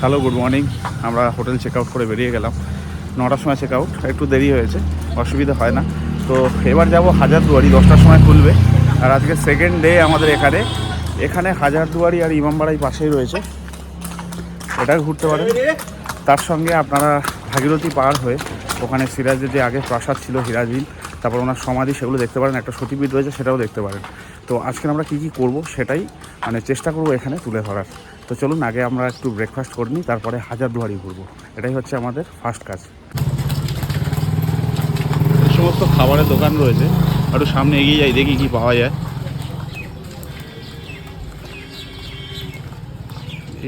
Hello good morning আমরা hotel check out করে বেরিয়ে গেলাম। নটার সময় চেক আউট একটু দেরি হয়েছে, অসুবিধা হয় না। তো এবার যাব হাজারদুয়ারি, দশটার সময় খুলবে। আর আজকে সেকেন্ড ডে আমাদের এখানে। এখানে হাজারদুয়ারি আর ইমামবাড়াই পাশেই রয়েছে। এটা ঘুরতে পারেন। তার সঙ্গে আপনারা ভাগীরথী পার হয়ে, ওখানে সিরাজের যে আগে প্রাসাদ ছিল হিরাজিল তারপর ওনার সমাধি, সেগুলো দেখতে পারেন। একটা সতীপীঠ রয়েছে, সেটাও দেখতে পারেন। তো আজকে আমরা কী কী করব, সেটাই মানে চেষ্টা করব এখানে তুলে ধরার। তো চলুন, আগে আমরা একটু ব্রেকফাস্ট করে নিই, তারপরে হাজারদুয়ারি ঘুরবো। এটাই হচ্ছে আমাদের ফার্স্ট কাজ। সমস্ত খাবারের দোকান রয়েছে। একটু সামনে এগিয়ে যাই, দেখি কি পাওয়া যায়।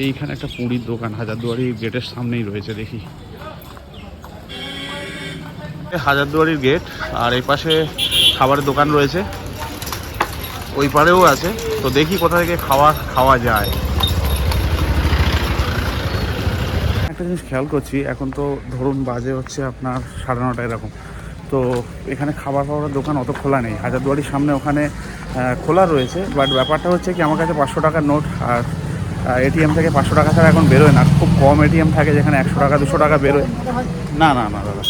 এইখানে একটা পুরীর দোকান হাজারদুয়ারি গেটের সামনেই রয়েছে, দেখি। হাজারদুয়ারির গেট, আর এই পাশে খাবারের দোকান রয়েছে। ওই পারেও আছে, তো দেখি কোথা থেকে খাওয়া খাওয়া যায় একটা জিনিস খেয়াল করছি এখন তো ধরুন বাজে হচ্ছে আপনার সাড়ে নটা এরকম। তো এখানে খাবার খাওয়ার দোকান অত খোলা নেই। হাজারদুয়ারির সামনে ওখানে খোলা রয়েছে বাট ব্যাপারটা হচ্ছে কি আমার কাছে পাঁচশো টাকার নোট আর এটিএম থেকে পাঁচশো টাকা ছাড়া এখন বেরোয় না। খুব কম এটিএম থাকে যেখানে একশো টাকা দুশো টাকা বেরোয়। না না না দাদা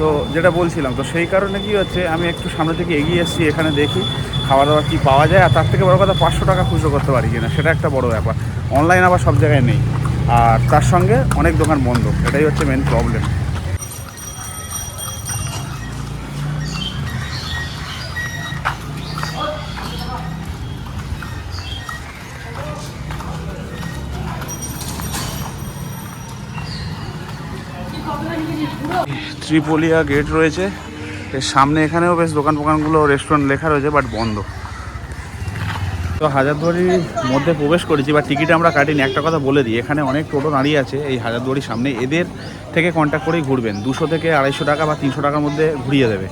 তো যেটা বলছিলাম, তো সেই কারণে কি হচ্ছে, আমি একটু সামনে থেকে এগিয়ে এসেছি, এখানে দেখি খাওয়া দাওয়া কী পাওয়া যায়, আর তার থেকে বড় কথা পাঁচশো টাকা খুচরো করতে পারি কিনা, সেটা একটা বড় ব্যাপার। অনলাইন আবার সব জায়গায় নেই। আর তার সঙ্গে অনেক দোকান বন্ধ, এটাই হচ্ছে মেন প্রবলেম ত্রিপলিয়া গেট রয়েছে। এর সামনে এখানেও বেশ দোকান ফোকানগুলো রেস্টুরেন্ট লেখা রয়েছে বাট বন্ধ। তো হাজারদুয়ারির মধ্যে প্রবেশ করেছি বা টিকিট আমরা কাটিনি। একটা কথা বলে দিই, এখানে অনেক টোটো দাঁড়িয়ে আছে এই হাজারদুয়ারির সামনে। এদের থেকে কন্ট্যাক্ট করেই ঘুরবেন। দুশো থেকে আড়াইশো টাকা বা তিনশো টাকার মধ্যে ঘুরিয়ে দেবে।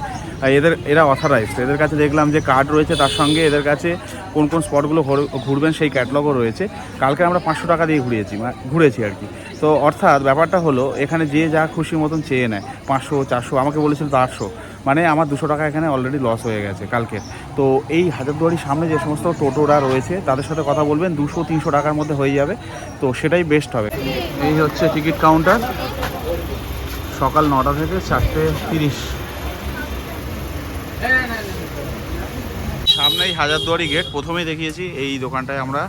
এদের, এরা অথরাইজড এদের কাছে দেখলাম যে কার্ড রয়েছে, তার সঙ্গে এদের কাছে কোন কোন স্পটগুলো ঘোর- ঘুরবেন সেই ক্যাটলগও রয়েছে। কালকে আমরা পাঁচশো টাকা দিয়ে ঘুরিয়েছি মানে ঘুরেছি আর কি। তো অর্থাৎ ব্যাপারটা হলো, এখানে যে যা খুশি মতন চেয়ে নেয়, পাঁচশো, চারশো, আমাকে বলেছিল তো আটশো। মানে আমার দুশো টাকা এখানে অলরেডি লস হয়ে গেছে কালকে। তো এই হাজারদুয়ারির সামনে যে সমস্ত টোটোরা রয়েছে, তাদের সাথে কথা বলবেন, দুশো, তিনশো টাকার মধ্যে হয়ে যাবে। তো সেটাই বেস্ট হবে। এই হচ্ছে টিকিট কাউন্টার সকাল নটা থেকে চারটে তিরিশ। সামনেই হাজারদুয়ারি গেট প্রথমেই দেখিয়েছি, এই দোকানটায় আমরা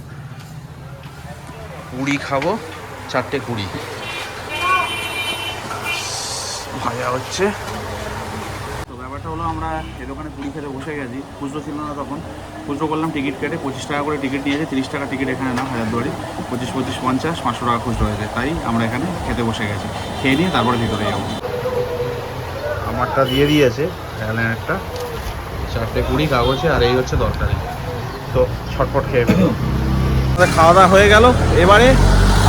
কুড়ি খাব, চারটে কুড়ি। ভাজা হচ্ছে। তো ব্যাপারটা হলো আমরা এই দোকানে পুরি খেতে বসে গেছি। খুচরো ছিল না তখন। খুচরো করলাম টিকিট কেটে, পঁচিশ টাকা করে টিকিট নিয়েছে, তিরিশ টাকা টিকিট এখানে না, হাজারদুয়ারি। পঁচিশ পঁচিশ, পঞ্চাশ, পাঁচশো টাকা খুচরো হয়েছে। তাই আমরা এখানে খেতে বসে গেছি। খেয়ে নিয়ে তারপরে ভিতরে যাব। আমারটা দিয়ে দিয়েছে এখানে একটা। চারটে কুড়ি কাগজে, আর এই হচ্ছে দরকারি। তো ছটফট খেয়ে ফেলি খাওয়া দাওয়া হয়ে গেল। এবারে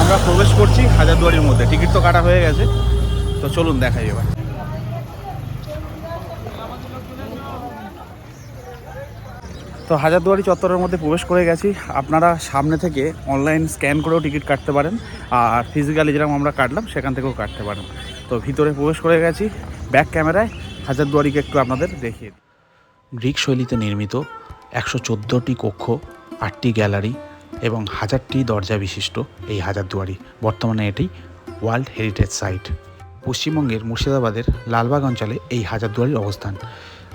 আমরা প্রবেশ করছি হাজারদুয়ারির মধ্যে। টিকিট তো কাটা হয়ে গেছে। তো চলুন, দেখাই এবার। তো হাজারদুয়ারি চত্বরের মধ্যে প্রবেশ করে গেছি। আপনারা সামনে থেকে অনলাইন স্ক্যান করেও টিকিট কাটতে পারেন। আর ফিজিক্যালি যেরকম আমরা কাটলাম, সেখান থেকেও কাটতে পারেন। তো ভিতরে প্রবেশ করে গেছি। ব্যাক ক্যামেরায় হাজারদুয়ারিকে একটু আপনাদের দেখিয়ে দিই। গ্রিক শৈলীতে নির্মিত একশো চোদ্দোটি কক্ষ, আটটি গ্যালারি এবং হাজারটি দরজা বিশিষ্ট এই হাজারদুয়ারি বর্তমানে এটি ওয়ার্ল্ড হেরিটেজ সাইট। পশ্চিমবঙ্গের মুর্শিদাবাদের লালবাগ অঞ্চলে এই হাজারদুয়ারির অবস্থান।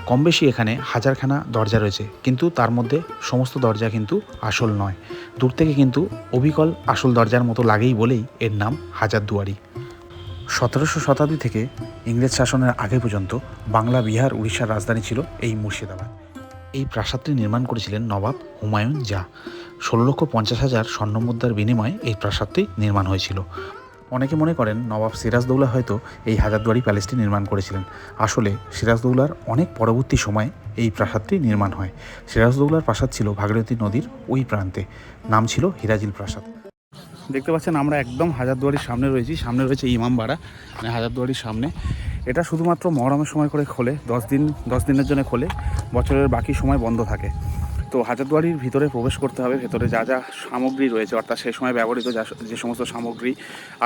কম বেশি এখানে হাজারখানা দরজা রয়েছে, কিন্তু তার মধ্যে সমস্ত দরজা কিন্তু আসল নয়। দূর থেকে কিন্তু অবিকল আসল দরজার মতো লাগেই বলেই এর নাম হাজারদুয়ারি সতেরোশো শতাব্দী থেকে ইংরেজ শাসনের আগে পর্যন্ত বাংলা, বিহার, উড়িষ্যার রাজধানী ছিল এই মুর্শিদাবাদ। এই প্রাসাদটি নির্মাণ করেছিলেন নবাব হুমায়ুন জা ষোলো লক্ষ পঞ্চাশ হাজার স্বর্ণমুদ্রার বিনিময়ে এই প্রাসাদটি নির্মাণ হয়েছিল। অনেকে মনে করেন নবাব সিরাজদৌল্লা হয়তো এই হাজারদুয়ারি প্যালেসটি নির্মাণ করেছিলেন। আসলে সিরাজদৌল্লার অনেক পরবর্তী সময়ে এই প্রাসাদটি নির্মাণ হয়। সিরাজদৌল্লার প্রাসাদ ছিল ভাগীরথী নদীর ওই প্রান্তে। নাম ছিল হিরাজিল প্রাসাদ। দেখতে পাচ্ছেন আমরা একদম হাজারদুয়ারির সামনে রয়েছি। সামনে রয়েছে ইমামবাড়া মানে হাজারদুয়ারির সামনে। এটা শুধুমাত্র মহরমের সময় করে খোলে, দশ দিন, দশ দিনের জন্য খোলে, বছরের বাকি সময় বন্ধ থাকে। তো হাজারদুয়ারির ভিতরে প্রবেশ করতে হবে, ভেতরে যা যা সামগ্রী রয়েছে, অর্থাৎ সেই সময় ব্যবহৃত যা যে সমস্ত সামগ্রী,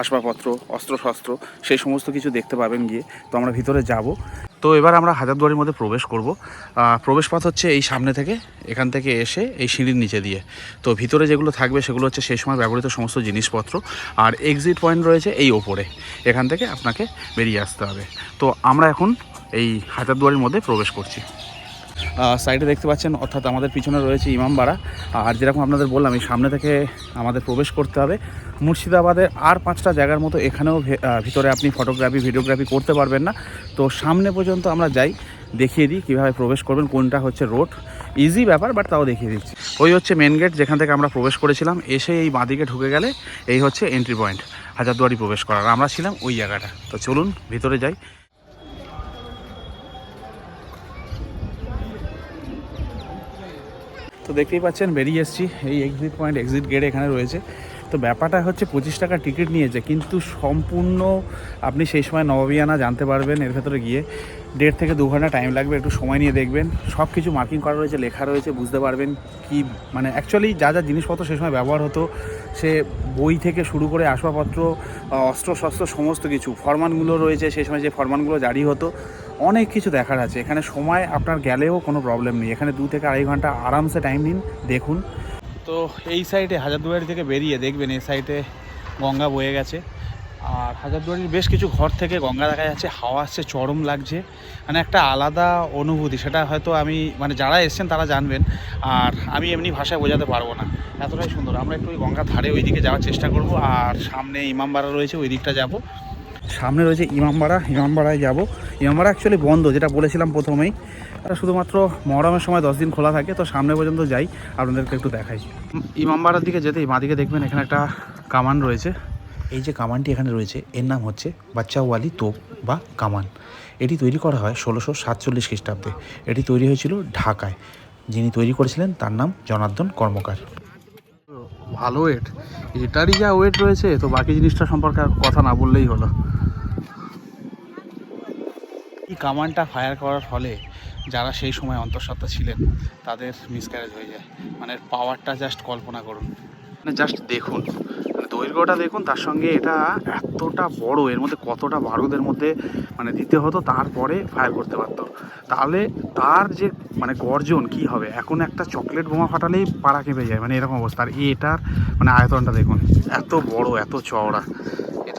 আসবাবপত্র, অস্ত্রশস্ত্র, সেই সমস্ত কিছু দেখতে পাবেন গিয়ে। তো আমরা ভিতরে যাব। তো এবার আমরা হাজারদুয়ারির মধ্যে প্রবেশ করব। প্রবেশপথ প্রবেশ পথ হচ্ছে এই সামনে থেকে, এখান থেকে এসে এই সিঁড়ির নিচে দিয়ে। তো ভিতরে যেগুলো থাকবে সেগুলো হচ্ছে সেই সময় ব্যবহৃত সমস্ত জিনিসপত্র। আর এক্সিট পয়েন্ট রয়েছে এই ওপরে। এখান থেকে আপনাকে বেরিয়ে আসতে হবে। তো আমরা এখন এই হাজারদুয়ারির মধ্যে প্রবেশ করছি। সাইডে দেখতে পাচ্ছেন, অর্থাৎ আমাদের পিছনে রয়েছে ইমামবাড়া আর যেরকম আপনাদের বললাম, এই সামনে থেকে আমাদের প্রবেশ করতে হবে। মুর্শিদাবাদের আর পাঁচটা জায়গার মতো এখানেও ভিতরে আপনি ফটোগ্রাফি ভিডিওগ্রাফি করতে পারবেন না। তো সামনে পর্যন্ত আমরা যাই, দেখিয়ে দিই কীভাবে প্রবেশ করবেন, কোনটা হচ্ছে রোড ইজি ব্যাপার বাট তাও দেখিয়ে দিচ্ছি। ওই হচ্ছে মেন গেট যেখান থেকে আমরা প্রবেশ করেছিলাম। এসে এই বাঁদিকে ঢুকে গেলে এই হচ্ছে এন্ট্রি পয়েন্ট হাজারদুয়ারি প্রবেশ করার। আমরা ছিলাম ওই জায়গাটা। তো চলুন, ভিতরে যাই। তো দেখতেই পাচ্ছেন, বেরিয়ে এসেছি। এই এক্সিট পয়েন্ট এক্সিট গেট এখানে রয়েছে। তো ব্যাপারটা হচ্ছে পঁচিশ টাকা টিকিট নিয়েছে, কিন্তু সম্পূর্ণ আপনি সেই সময় নবাবিয়ানা জানতে পারবেন এর ভেতরে গিয়ে। দেড় থেকে দু ঘণ্টা টাইম লাগবে, একটু সময় নিয়ে দেখবেন। সব কিছু মার্কিং করা রয়েছে, লেখা রয়েছে, বুঝতে পারবেন কি মানে অ্যাকচুয়ালি যা যা জিনিসপত্র সেই সময় ব্যবহার হতো, সে বই থেকে শুরু করে আসবাবপত্র অস্ত্র শস্ত্র সমস্ত কিছু। ফরমানগুলো রয়েছে, সেই সময় যে ফরমানগুলো জারি হতো অনেক কিছু দেখার আছে। এখানে সময় আপনার গেলেও কোনো প্রবলেম নেই। এখানে দু থেকে আড়াই ঘণ্টা আরামসে টাইম নিন, দেখুন। তো এই সাইডে হাজারদুয়ারি থেকে বেরিয়ে দেখবেন, এই সাইডে গঙ্গা বয়ে গেছে। আর হাজারদুয়ারির বেশ কিছু ঘর থেকে গঙ্গা দেখা যাচ্ছে। হাওয়া আসছে, চরম লাগছে। মানে একটা আলাদা অনুভূতি, সেটা হয়তো আমি মানে যারা এসছেন তারা জানবেন। আর আমি এমনি ভাষায় বোঝাতে পারব না। এতটাই সুন্দর। আমরা একটু ওই গঙ্গার ধারে ওই দিকে যাওয়ার চেষ্টা করব। আর সামনে ইমামবাড়া রয়েছে, ওই দিকটা যাব। সামনে রয়েছে ইমামবাড়া, ইমামবাড়ায় যাব। ইমামবাড়া অ্যাকচুয়ালি বন্ধ, যেটা বলেছিলাম প্রথমেই। শুধুমাত্র মহরমের সময় দশ দিন খোলা থাকে, তো সামনে পর্যন্ত যাই, আপনাদেরকে একটু দেখাই। ইমামবাড়ার দিকে যেতেই বাঁদিকে দেখবেন এখানে একটা কামান রয়েছে। এই যে কামানটি এখানে রয়েছে, এর নাম হচ্ছে বাচ্চাওয়ালি তোপ বা কামান। এটি তৈরি করা হয় ষোলোশো সাতচল্লিশ খ্রিস্টাব্দে। এটি তৈরি হয়েছিল ঢাকায়। যিনি তৈরি করেছিলেন, তার নাম জনার্দন কর্মকার। ভালো ওয়েট এটারই যা ওয়েট রয়েছে, তো বাকি জিনিসটা সম্পর্কে আর কথা না বললেই হলো। এই কামানটা ফায়ার করার ফলে যারা সেই সময় অন্তঃসত্ত্বা ছিলেন, তাদের মিসক্যারেজ হয়ে যায়। মানে পাওয়ারটা জাস্ট কল্পনা করুন। মানে জাস্ট দেখুন। মানে দৈর্ঘ্যটা দেখুন, তার সঙ্গে এটা এতটা বড়, এর মধ্যে কতটা বারুদের মধ্যে মানে দিতে হতো, তারপরে ফায়ার করতে পারতো। তাহলে তার যে মানে গর্জন কি হবে? এখন একটা চকলেট বোমা ফাটালেই পাড়া কেঁপে যায়। মানে এরকম অবস্থা। আর এটার মানে আয়তনটা দেখুন। এত বড়, এত চওড়া।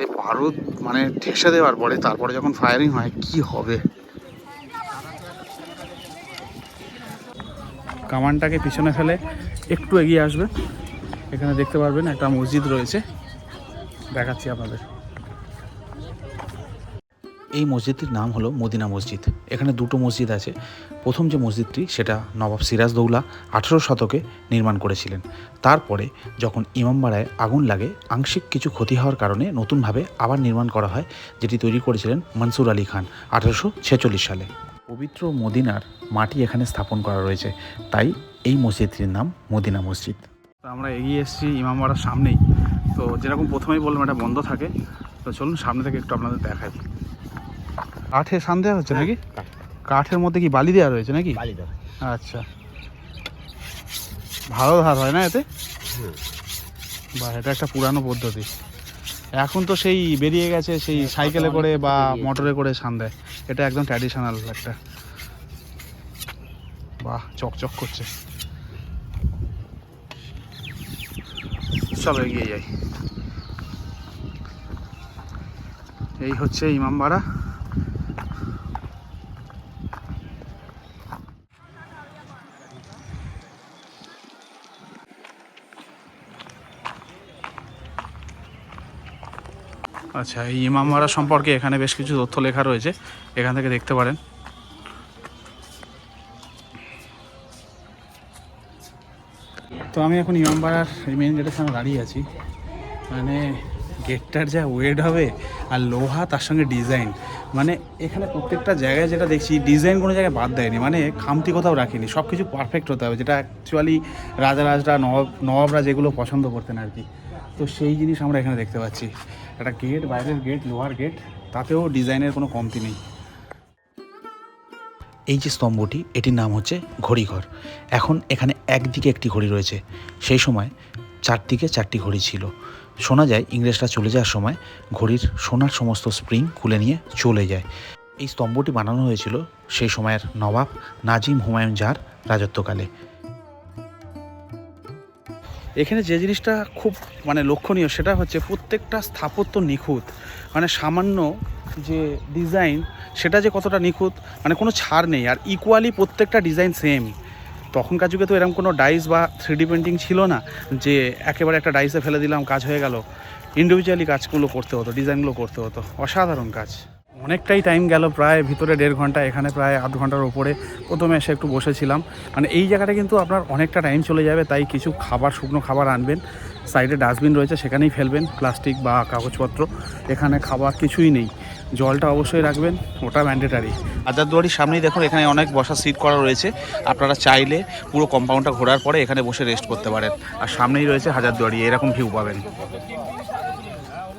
এতে বারুদ মানে ঠেসে দেওয়ার পরে তারপরে যখন ফায়ারিং হয়, কি হবে? কামানটাকে পিছনে ফেলে একটু এগিয়ে আসবে। এখানে দেখতে পারবেন একটা মসজিদ রয়েছে। দেখাচ্ছি আপনাদের। এই মসজিদটির নাম হলো মদিনা মসজিদ। এখানে দুটো মসজিদ আছে। প্রথম যে মসজিদটি, সেটা নবাব সিরাজদৌলা আঠেরো শতকে নির্মাণ করেছিলেন। তারপরে যখন ইমামবাড়ায় আগুন লাগে, আংশিক কিছু ক্ষতি হওয়ার কারণে নতুনভাবে আবার নির্মাণ করা হয়, যেটি তৈরি করেছিলেন মনসুর আলী খান আঠেরোশো ছেচল্লিশ সালে। পবিত্র মদিনার মাটি এখানে স্থাপন করা রয়েছে। তাই এই মসজিদটির নাম মদিনা মসজিদ। আমরা এগিয়ে এসেছি ইমামবাড়ার সামনেই। তো যেরকম প্রথমেই বললাম, এটা বন্ধ থাকে। তো চলুন সামনে থেকে একটু আপনাদের দেখাই। কাঠের সান দেওয়া হচ্ছে নাকি? কাঠের মধ্যে কি বালি দেওয়া রয়েছে নাকি? বালি আচ্ছা। ভালো ধার হয় না এতে? বা এটা একটা পুরানো পদ্ধতি। এখন তো সেই বেরিয়ে গেছে সেই সাইকেলে করে বা মোটরে করে সান দেয় এটা একদম ট্র্যাডিশনাল একটা। বাহ চকচক করছে। চলো এগিয়ে যাই। এই হচ্ছে ইমামবাড়া। আচ্ছা এই ইমামবাড়া সম্পর্কে এখানে বেশ কিছু তথ্য লেখা রয়েছে। এখান থেকে দেখতে পারেন। তো আমি এখন ইমামবাড়ার মেন গেটের সামনে দাঁড়িয়ে আছি। মানে গেটটার যা ওয়েট হবে আর লোহা, তার সঙ্গে ডিজাইন মানে এখানে প্রত্যেকটা জায়গায় যেটা দেখছি ডিজাইন কোনো জায়গায় বাদ দেয়নি। মানে খামতি কোথাও রাখিনি। সব কিছু পারফেক্ট হতে হবে, যেটা অ্যাকচুয়ালি রাজারাজরা, নবাব, নবাবরা যেগুলো পছন্দ করতেন আর কি। তো সেই জিনিস আমরা এখানে দেখতে পাচ্ছি। একটা গেট বাইরের গেট লোহার গেট তাতেও ডিজাইনের কোনো কমতি নেই। এই যে স্তম্ভটি, এটির নাম হচ্ছে ঘড়িঘর। এখন এখানে একদিকে একটি ঘড়ি রয়েছে। সেই সময় চারদিকে চারটি ঘড়ি ছিল। শোনা যায়, ইংরেজরা চলে যাওয়ার সময় ঘড়ির সোনার সমস্ত স্প্রিং খুলে নিয়ে চলে যায়। এই স্তম্ভটি বানানো হয়েছিল সেই সময়ের নবাব নাজিম হুমায়ুন জার রাজত্বকালে। এখানে যে জিনিসটা খুব মানে লক্ষণীয় সেটা হচ্ছে প্রত্যেকটা স্থাপত্য নিখুঁত। মানে সামান্য যে ডিজাইন সেটা যে কতটা নিখুঁত মানে কোনো ছাড় নেই। আর ইকুয়ালি প্রত্যেকটা ডিজাইন সেম তখনকার যুগে তো এরকম কোনো ডাইস বা থ্রি পেন্টিং ছিল না, যে একেবারে একটা ডাইসে ফেলে দিলাম, কাজ হয়ে গেল। ইন্ডিভিজুয়ালি কাজগুলো করতে হতো ডিজাইনগুলো করতে হতো। অসাধারণ কাজ। অনেকটাই টাইম গেল প্রায় ভিতরে দেড় ঘণ্টা এখানে প্রায় আধ ঘণ্টার ওপরে প্রথমে এসে একটু বসেছিলাম। মানে এই জায়গাটা কিন্তু আপনার অনেকটা টাইম চলে যাবে তাই কিছু খাবার শুকনো খাবার আনবেন। সাইডে ডাস্টবিন রয়েছে সেখানেই ফেলবেন প্লাস্টিক বা কাগজপত্র। এখানে খাবার কিছুই নেই। জলটা অবশ্যই রাখবেন ওটা ম্যান্ডেটারি হাজারদুয়ারির সামনেই দেখুন এখানে অনেক বসার সিট করা রয়েছে। আপনারা চাইলে পুরো কম্পাউন্ডটা ঘোরার পরে এখানে বসে রেস্ট করতে পারেন। আর সামনেই রয়েছে হাজারদুয়ারি এরকম ভিউ পাবেন।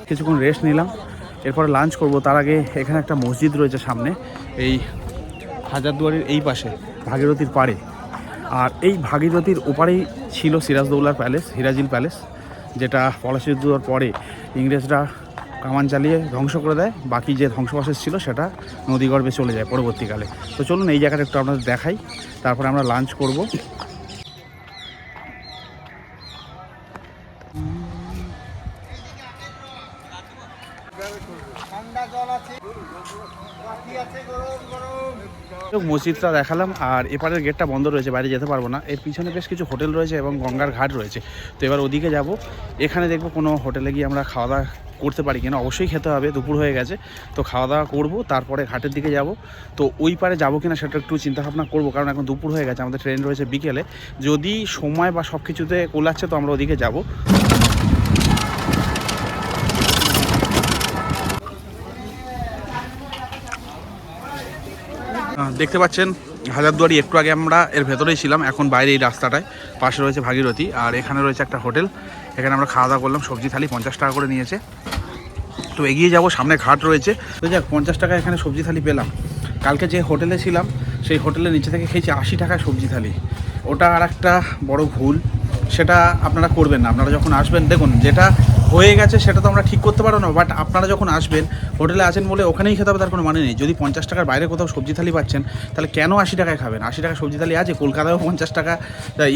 কিছুক্ষণ রেস্ট নিলাম। এরপরে লাঞ্চ করব। তার আগে এখানে একটা মসজিদ রয়েছে সামনে। এই হাজারদুয়ারির এই পাশে, ভাগীরথীর পাড়ে। আর এই ভাগীরথীর ওপারেই ছিল সিরাজদৌলার প্যালেস, হিরাজিল প্যালেস, যেটা পলাশিদুয়ার পরে ইংরেজরা কামান চালিয়ে ধ্বংস করে দেয়। বাকি যে ধ্বংসবাসেস ছিল সেটা নদীগর্ভে চলে যায় পরবর্তীকালে। তো চলুন এই জায়গাটা একটু আপনাদের দেখাই। তারপরে আমরা লাঞ্চ করব। মসজিদটা দেখালাম, আর এপারের গেটটা বন্ধ রয়েছে, বাইরে যেতে পারব না। এর পিছনে বেশ কিছু হোটেল রয়েছে এবং গঙ্গার ঘাট রয়েছে। তো এবার ওদিকে যাব। এখানে দেখব কোনো হোটেলে গিয়ে আমরা খাওয়া দাওয়া করতে পারি কিনা। অবশ্যই খেতে হবে, দুপুর হয়ে গেছে। তো খাওয়া দাওয়া করব, তারপরে ঘাটের দিকে যাব। তো ওই পারে যাব কিনা সেটা একটু চিন্তা ভাবনা করব, কারণ এখন দুপুর হয়ে গেছে, আমাদের ট্রেন রয়েছে বিকেলে। যদি সময় বা সব কিছুতে কোলাচ্ছে, তো আমরা ওদিকে যাব। দেখতে পাচ্ছেন, হাজারদুয়ারি একটু আগে আমরা এর ভেতরেই ছিলাম, এখন বাইরে এই রাস্তাটায়। পাশে রয়েছে ভাগীরথী, আর এখানে রয়েছে একটা হোটেল। এখানে আমরা খাওয়া দাওয়া করলাম, সবজি থালি পঞ্চাশ টাকা করে নিয়েছে। তো এগিয়ে যাব, সামনে ঘাট রয়েছে। তো যাক, পঞ্চাশ টাকা এখানে সবজি থালি পেলাম। কালকে যে হোটেলে ছিলাম, সেই হোটেলের নিচে থেকে খেয়েছি আশি টাকায় সবজি থালি। ওটা আর একটা বড় ভুল, সেটা আপনারা করবেন না। আপনারা যখন আসবেন, দেখুন, যেটা হয়ে গেছে, সেটা তো আমরা ঠিক করতে পারব না, বাট আপনারা যখন আসবেন হোটেলে আছেন বলে ওখানেই খেতে হবে, তার কোনো মানে নেই। যদি পঞ্চাশ টাকার বাইরে কোথাও সবজি থালি পাচ্ছেন, তাহলে কেন আশি টাকায় খাবেন? আশি টাকা সবজি থালি আছে, কলকাতায়ও পঞ্চাশ টাকা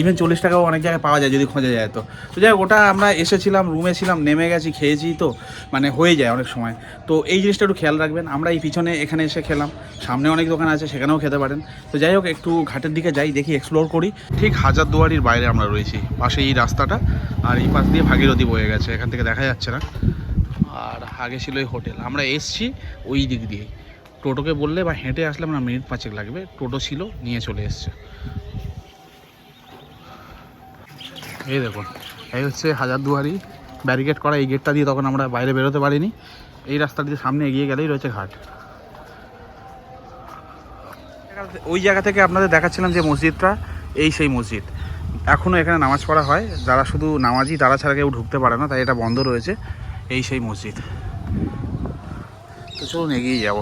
ইভেন চল্লিশ টাকাও অনেক জায়গায় পাওয়া যায় যদি খোঁজা যায় তো। তো যাই ওটা আমরা এসেছিলাম, রুমে ছিলাম, নেমে গেছি, খেয়েছি তো মানে হয়ে যায় অনেক সময়। তো এই জিনিসটা একটু খেয়াল রাখবেন, আমরা এই পিছনে এখানে এসে খেলাম, সামনে অনেক দোকান আছে, সেখানেও খেতে পারেন। তো যাই হোক, একটু ঘাটের দিকে যাই, দেখি এক্সপ্লোর করি। ঠিক হাজারদুয়ারির বাইরে আমরা রয়েছি, পাশে এই রাস্তাটা, আর এই পাশ দিয়ে ভাগীরথী বয়ে গেছে, এখান থেকে দেখা যাচ্ছে না। আর আগে ছিল এই হোটেল। আমরা এসছি ওই দিক দিয়ে টোটোকে বললে বা হেঁটে আসলে আমরা মিনিট পাঁচেক লাগবে। টোটো ছিল, নিয়ে চলে এসছে। এই দেখুন, এই হচ্ছে হাজারদুয়ারি ব্যারিকেড করা এই গেটটা দিয়ে তখন আমরা বাইরে বেরোতে পারিনি। এই রাস্তা দিয়ে সামনে এগিয়ে গেলেই রয়েছে ঘাট। ওই জায়গা থেকে আপনাদের দেখাচ্ছিলাম যে মসজিদটা, এই সেই মসজিদ। এখনও এখানে নামাজ পড়া হয়। যারা শুধু নামাজি তারা ছাড়া কেউ ঢুকতে পারে না, তাই এটা বন্ধ রয়েছে। এই সেই মসজিদ। তো চলুন এগিয়ে যাব।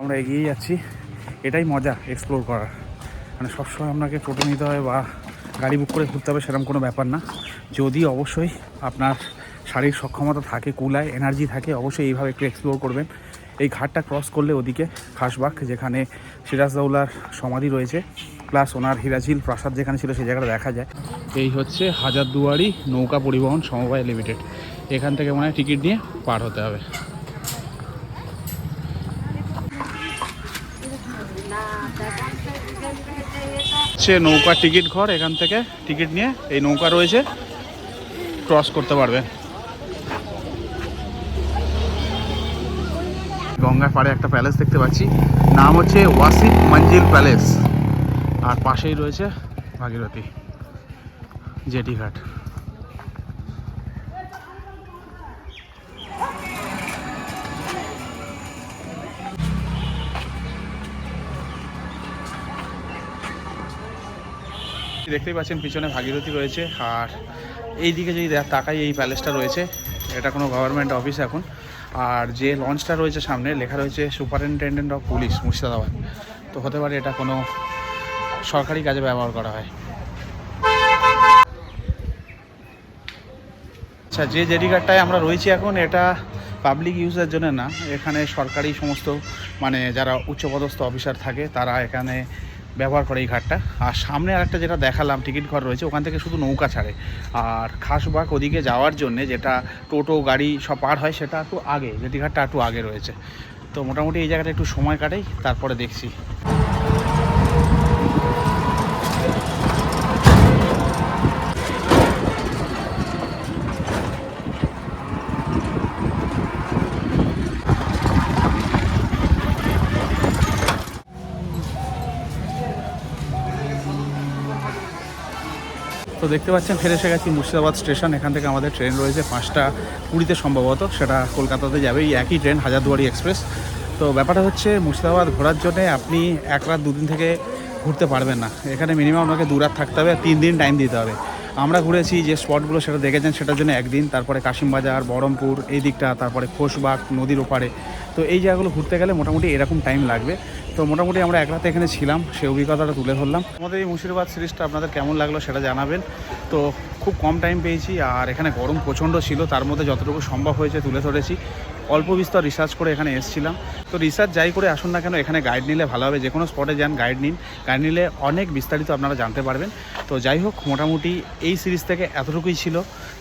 আমরা এগিয়ে যাচ্ছি। এটাই মজা এক্সপ্লোর করার। মানে সবসময় আপনাকে টোটো নিতে হয় বা গাড়ি বুক করে ঘুরতে হবে সেরকম কোনো ব্যাপার না। যদি অবশ্যই আপনার শারীরিক সক্ষমতা থাকে কুলায় এনার্জি থাকে অবশ্যই এইভাবে একটু এক্সপ্লোর করবেন। এই ঘাটটা ক্রস করলে ওদিকে খাসবাগ যেখানে সিরাজদৌলার সমাধি রয়েছে প্লাস ওনার হিরাঝিল প্রাসাদ যেখানে ছিল সেই জায়গাটা দেখা যায়। এই হচ্ছে হাজারদুয়ারি নৌকা পরিবহন সমবায় লিমিটেড। এখান থেকে মনে হয় টিকিট নিয়ে পার হতে হবে। হচ্ছে নৌকার টিকিট ঘর, এখান থেকে টিকিট নিয়ে এই নৌকা রয়েছে। ক্রস করতে পারবে। গঙ্গার পাড়ে একটা প্যালেস দেখতে পাচ্ছি। নাম হচ্ছে ওয়াসিফ মঞ্জিল প্যালেস। আর পাশেই রয়েছে ভাগীরথী। জেটি ঘাট। দেখতেই পাচ্ছেন, পিছনে ভাগীরথী রয়েছে। আর এই দিকে যদি তাকাই, এই প্যালেসটা রয়েছে। এটা কোনো গভর্নমেন্ট অফিস এখন। আর যে লঞ্চটা রয়েছে সামনে, লেখা রয়েছে সুপারিনটেন্ডেন্ট অফ পুলিশ মুর্শিদাবাদ। তো হতে পারে এটা কোনো সরকারি কাজে ব্যবহার করা হয়। আচ্ছা যে জেডিঘাটটায় আমরা রয়েছি এখন, এটা পাবলিক ইউজের জন্য না। এখানে সরকারি সমস্ত মানে যারা উচ্চপদস্থ অফিসার থাকে, তারা এখানে ব্যবহার করে এই ঘাটটা। আর সামনে আরেকটা যেটা দেখালাম, টিকিট ঘর রয়েছে, ওখান থেকে শুধু নৌকা ছাড়ে। আর খাসবাগ ওদিকে যাওয়ার জন্য যেটা টোটো, গাড়ি সব পার হয়, সেটা একটু আগে যেটি ঘাটটা একটু আগে রয়েছে। তো মোটামুটি এই জায়গাটা একটু সময় কাটাই, তারপরে দেখছি। তো দেখতে পাচ্ছেন, ফেরে এসে গেছি মুর্শিদাবাদ স্টেশন। এখান থেকে আমাদের ট্রেন রয়েছে পাঁচটা কুড়িতে সম্ভবত, সেটা কলকাতাতে যাবে। এই একই ট্রেন, হাজারদুয়ারি এক্সপ্রেস। তো ব্যাপারটা হচ্ছে, মুর্শিদাবাদ ঘোরার জন্যে আপনি এক রাত, দুদিন থেকে ঘুরতে পারবেন না। এখানে মিনিমাম আপনাকে দু রাত থাকতে হবে, তিন দিন টাইম দিতে হবে। আমরা ঘুরেছি যে স্পটগুলো সেটা দেখেছেন সেটার জন্য একদিন, তারপরে কাশিমবাজার, বহরমপুর, এই দিকটা, তারপরে খোশবাগ, নদীর ওপারে। তো এই জায়গাগুলো ঘুরতে গেলে মোটামুটি এরকম টাইম লাগবে। তো মোটামুটি আমরা এক রাতে এখানে ছিলাম, সেই অভিজ্ঞতাটা তুলে ধরলাম। আমাদের এই মুর্শিদাবাদ সিরিজটা আপনাদের কেমন লাগল সেটা জানাবেন। তো খুব কম টাইম পেয়েছি, আর এখানে গরম প্রচণ্ড ছিল, তার মধ্যে যতটুকু সম্ভব হয়েছে তুলে ধরেছি। অল্প বিস্তর রিসার্চ করে এখানে এসেছিলাম। তো রিসার্চ যাই করে আসুন না কেন, এখানে গাইড নিলে ভালো হবে। যে কোনো স্পটে যান গাইড নিন। গাইড নিলে অনেক বিস্তারিত আপনারা জানতে পারবেন। তো যাই হোক, মোটামুটি এই সিরিজ থেকে এতটুকুই ছিল।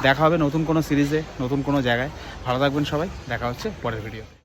দেখা হবে নতুন কোনো সিরিজে নতুন কোনো জায়গায়। ভালো থাকবেন সবাই। দেখা হচ্ছে পরের ভিডিও